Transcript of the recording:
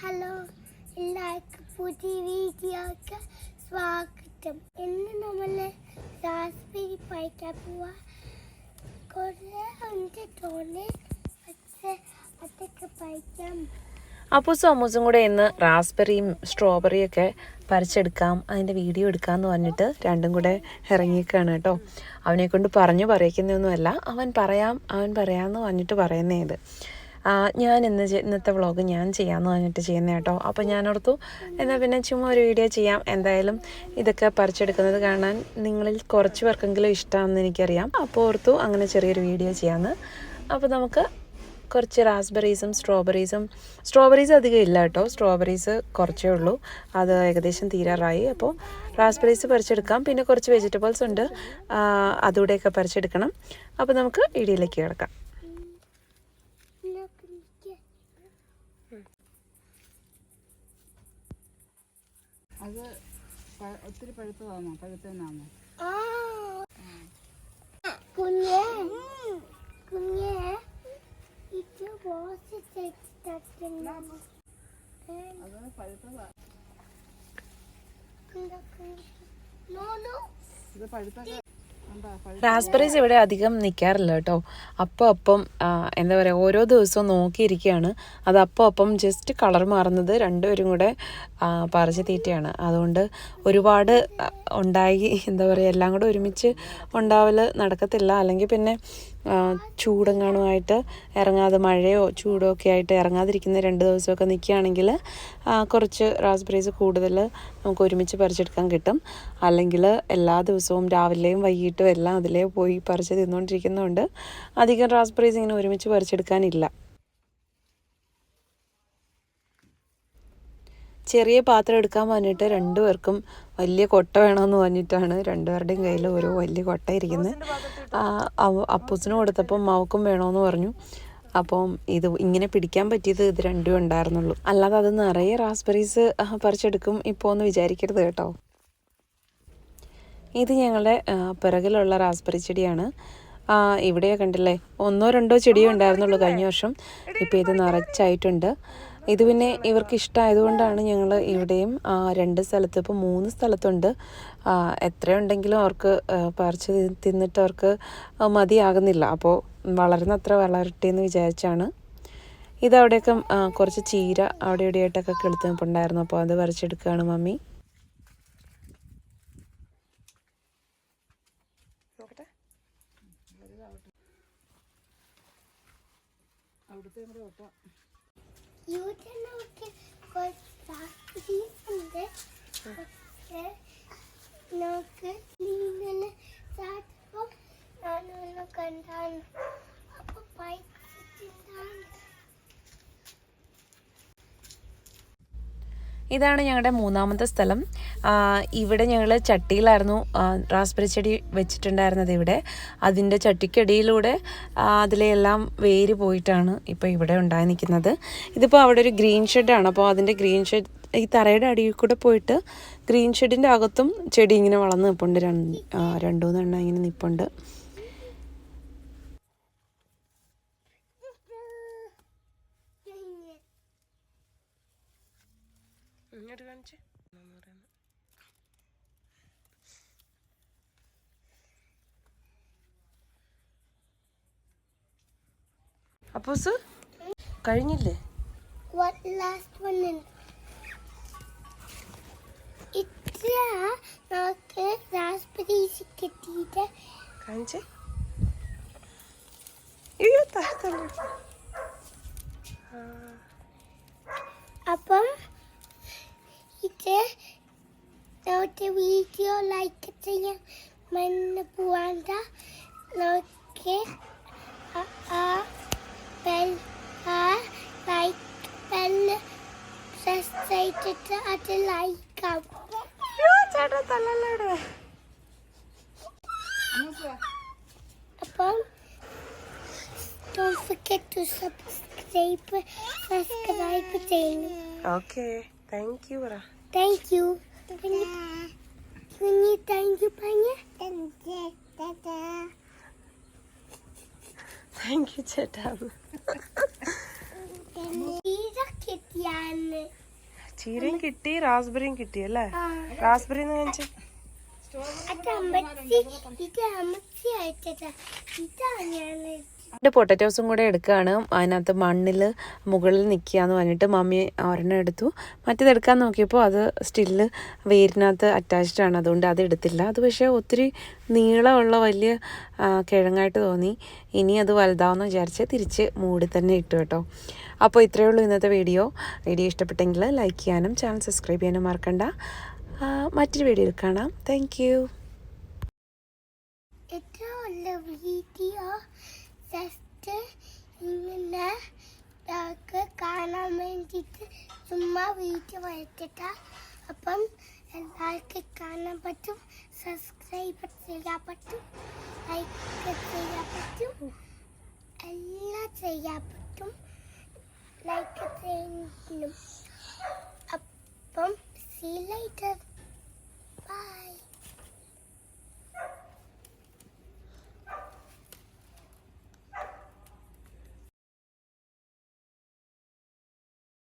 Hello എല്ലാവർക്കും പുതിയ വീഡിയോക്ക് സ്വാഗതം. ഇന്ന് നമ്മൾ രാസ്ബെറി പഴിക്കാൻ പോവാ. കുറേ ഉണ്ട് തോന്നി. പക്ഷേ അതൊക്കെ പഴിക്കാം അപ്പോൾ അമ്മൂസും കൂടെ ഇന്ന് റാസ്ബെറിയും സ്ട്രോബെറിയും ഒക്കെ പറിച്ചെടുക്കാം. അതിന്റെ വീഡിയോ എടുക്കാമെന്ന് പറഞ്ഞിട്ട് രണ്ടും കൂടെ ഇറങ്ങിയേക്കാണ് കേട്ടോ. അവനെ കൊണ്ട് പറഞ്ഞു പറയിക്കുന്നൊന്നുമല്ല. അവൻ പറയാം അവൻ പറയാമെന്ന് പറഞ്ഞിട്ട് പറയുന്നേ ഇത്. ഞാൻ ഇന്ന് ഇന്നത്തെ വ്ളോഗ് ഞാൻ ചെയ്യാമെന്ന് പറഞ്ഞിട്ട് ചെയ്യുന്ന കേട്ടോ. അപ്പോൾ ഓർത്തു എന്നാൽ പിന്നെ ചുമ്മാ ഒരു വീഡിയോ ചെയ്യാം. എന്തായാലും ഇതൊക്കെ പറിച്ചെടുക്കുന്നത് കാണാൻ നിങ്ങളിൽ കുറച്ച് പേർക്കെങ്കിലും ഇഷ്ടമാണെന്ന് എനിക്കറിയാം. അപ്പോൾ ഓർത്തു അങ്ങനെ ചെറിയൊരു വീഡിയോ ചെയ്യാമെന്ന് അപ്പോൾ നമുക്ക് കുറച്ച് റാസ്ബെറീസും സ്ട്രോബെറീസും സ്ട്രോബെറീസ് അധികം ഇല്ല കേട്ടോ. സ്ട്രോബെറീസ് കുറച്ചേ ഉള്ളൂ. അത് ഏകദേശം തീരാറായി. അപ്പോൾ റാസ്ബെറീസ് പറിച്ചെടുക്കാം. പിന്നെ കുറച്ച് വെജിറ്റബിൾസ് ഉണ്ട്. അതുകൂടെയൊക്കെ പറിച്ചെടുക്കണം. അപ്പോൾ നമുക്ക് ഇടിയിലേക്ക് കിടക്കാം. അത് ഒത്തിരി പഴുത്തതാണോ പഴുത്തനാണോ ആ. കുഞ്ഞേ. കുഞ്ഞേ ഇത് ബോസ് അത് പഴുത്തതാ. നോ നോ ഇത് പഴുത്ത റാസ്ബെറീസ് ഇവിടെ അധികം നിൽക്കാറില്ല കേട്ടോ. അപ്പം അപ്പം എന്താ പറയുക ഓരോ ദിവസവും നോക്കിയിരിക്കുകയാണ്. അത് അപ്പം അപ്പം ജസ്റ്റ് കളർ മാറുന്നത് രണ്ടുപേരും കൂടെ പറിച്ച് തീറ്റയാണ്. അതുകൊണ്ട് ഒരുപാട് ഉണ്ടായി എന്താ പറയുക എല്ലാം കൂടെ ഒരുമിച്ച് ഉണ്ടാവൽ നടക്കത്തില്ല. അല്ലെങ്കിൽ പിന്നെ ചൂടെങ്ങാനുമായിട്ട് ഇറങ്ങാതെ മഴയോ ചൂടോ ഒക്കെ ആയിട്ട് ഇറങ്ങാതിരിക്കുന്ന രണ്ട് ദിവസമൊക്കെ നിൽക്കുകയാണെങ്കിൽ കുറച്ച് റാസ്ബെറീസ് കൂടുതൽ നമുക്ക് ഒരുമിച്ച് പറിച്ചെടുക്കാൻ കിട്ടും. അല്ലെങ്കിൽ എല്ലാ ദിവസവും രാവിലെയും വൈകിട്ടും എല്ലാം അതിലേ പോയി പറിച്ച് തിന്നുകൊണ്ടിരിക്കുന്നതുകൊണ്ട് അധികം റാസ്ബെറീസ് ഇങ്ങനെ ഒരുമിച്ച് പറിച്ചെടുക്കാനില്ല. ചെറിയ പാത്രം എടുക്കാൻ പറഞ്ഞിട്ട് രണ്ടുപേർക്കും വലിയ കൊട്ട വേണമെന്ന് പറഞ്ഞിട്ടാണ് രണ്ടുപേരുടെയും കയ്യിൽ ഓരോ വലിയ കൊട്ട ഇരിക്കുന്നത് അപ്പൂസിന് കൊടുത്തപ്പം മാവക്കും വേണമെന്ന് പറഞ്ഞു. അപ്പം ഇത് ഇങ്ങനെ പിടിക്കാൻ പറ്റിയത് ഇത് രണ്ടും ഉണ്ടായിരുന്നുള്ളൂ. അല്ലാതെ അത് നിറയെ റാസ്ബെറീസ് പറിച്ചെടുക്കും ഇപ്പോൾ ഒന്ന് വിചാരിക്കരുത് കേട്ടോ. ഇത് ഞങ്ങളുടെ പിറകിലുള്ള റാസ്ബെറി ചെടിയാണ്. ആ, ഇവിടെ കണ്ടില്ലേ? ഒന്നോ രണ്ടോ ചെടിയോ ഉണ്ടായിരുന്നുള്ളൂ കഴിഞ്ഞ വർഷം. ഇപ്പോൾ ഇത് നിറച്ചായിട്ടുണ്ട്. ഇത് പിന്നെ ഇവർക്ക് ഇഷ്ടമായതുകൊണ്ടാണ് ഞങ്ങൾ ഇവിടെയും രണ്ട് സ്ഥലത്ത് ഇപ്പോൾ മൂന്ന് സ്ഥലത്തുണ്ട്. എത്രയുണ്ടെങ്കിലും അവർക്ക് പറിച്ച് തിന്നിട്ട് അവർക്ക് മതിയാകുന്നില്ല. അപ്പോൾ വളരുന്നത്ര വളരട്ടെ എന്ന് വിചാരിച്ചാണ്. ഇതവിടെയൊക്കെ കുറച്ച് ചീര അവിടെ ഇവിടെയായിട്ടൊക്കെ കിളുത്ത് നിൽപ്പുണ്ടായിരുന്നു അപ്പോൾ അത് പറിച്ചെടുക്കുകയാണ് മമ്മി. അവിടുത്തെ കൂടെ ഒട്ട ഇവിടെ നോക്കി. കുറച്ച് ഉണ്ട് പക്ഷേ നോക്ക് നീങ്ങനെ ഇതാണ് ഞങ്ങളുടെ മൂന്നാമത്തെ സ്ഥലം. ഇവിടെ ഞങ്ങൾ ചട്ടിയിലായിരുന്നു റാസ്ബെറി ചെടി വെച്ചിട്ടുണ്ടായിരുന്നത് ഇവിടെ. അതിന്റെ ചട്ടിക്കടിയിലൂടെ അതിലെല്ലാം വേര് പോയിട്ടാണ് ഇപ്പോൾ ഇവിടെ ഉണ്ടായി നിൽക്കുന്നത്. ഇതിപ്പോൾ അവിടെ ഒരു ഗ്രീൻ ഷെഡാണ് അപ്പോൾ അതിന്റെ ഗ്രീൻ ഷെഡ് ഈ തറയുടെ അടിയിൽ കൂടെ പോയിട്ട് ഗ്രീൻ ഷെഡിന്റെ അകത്തും ചെടി ഇങ്ങനെ വളർന്ന് നിൽപ്പുണ്ട് രണ്ട് രണ്ടു മൂന്നെണ്ണം ഇങ്ങനെ നിൽപ്പുണ്ട് കാണിച്ചേ അപ്പൂസ് കഴിഞ്ഞില്ലേ? ഇത്ര നമുക്ക് റാസ്ബെറീസ് കിട്ടിയിട്ട് കാണിച്ചേ അയ്യോ താഴത്തല്ലേ അപ്പം ഇത് നമുക്ക് വീഡിയോ ലൈക്ക് ചെയ്യാൻ മണ്ണ് പോവാണ്ട ആ ലൈക്ക് ബെല്ല് പ്രസ് ചെയ്തിട്ട് അത് ലൈക്ക് ആവും. ചേട്ടാ തല്ലല്ലേടെ. അപ്പം don't forget to subscribe subscribe you പറ Thank you. Kunyit, thank you, Panya. Thank you ചേട്ടാ Ira Kitty ചീരയാണ് ചീരയും കിട്ടി റാസ്ബെറിയും കിട്ടി അല്ലേ? റാസ്ബെറി എന്ന് കാണിച്ചു? ഇത് അമ്മച്ചി അയച്ചതാ. ഇതാണ് ഞാൻ രണ്ട് പൊട്ടറ്റോസും കൂടെ എടുക്കുകയാണ്. അതിനകത്ത് മണ്ണിൽ മുകളിൽ നിൽക്കുക എന്ന് പറഞ്ഞിട്ട് മമ്മി ഒരെണ്ണം എടുത്തു. മറ്റേത് എടുക്കാൻ നോക്കിയപ്പോൾ അത് സ്റ്റില്ല് വേരിനകത്ത് അറ്റാച്ച്ഡ് ആണ്. അതുകൊണ്ട് അത് എടുത്തില്ല. അത് പക്ഷേ ഒത്തിരി നീളമുള്ള വലിയ കിഴങ്ങായിട്ട് തോന്നി. ഇനി അത് വലുതാവെന്ന് വിചാരിച്ച് തിരിച്ച് മൂടി തന്നെ ഇട്ടു കേട്ടോ. അപ്പോൾ ഇത്രയേ ഉള്ളൂ ഇന്നത്തെ വീഡിയോ. വീഡിയോ ഇഷ്ടപ്പെട്ടെങ്കിൽ ലൈക്ക് ചെയ്യാനും ചാനൽ സബ്സ്ക്രൈബ് ചെയ്യാനും മറക്കണ്ട. മറ്റൊരു വീഡിയോയിൽ കാണാം. താങ്ക് യു ഉള്ള വീഡിയോ ജസ്റ്റ് ഇങ്ങനെ ഇതൊക്കെ കാണാൻ വേണ്ടിയിട്ട് ചുമ്മാ വീഡിയോ വരച്ചിട്ട്. അപ്പം എല്ലാവർക്കും കാണാൻ പറ്റും. സബ്സ്ക്രൈബ് ചെയ്യാൻ പറ്റും. ലൈക്ക് ചെയ്യാൻ പറ്റും. എല്ലാം ചെയ്യാൻ പറ്റും. ലൈക്ക് ചെയ്യുന്നു അപ്പം സീ ലൈറ്റർ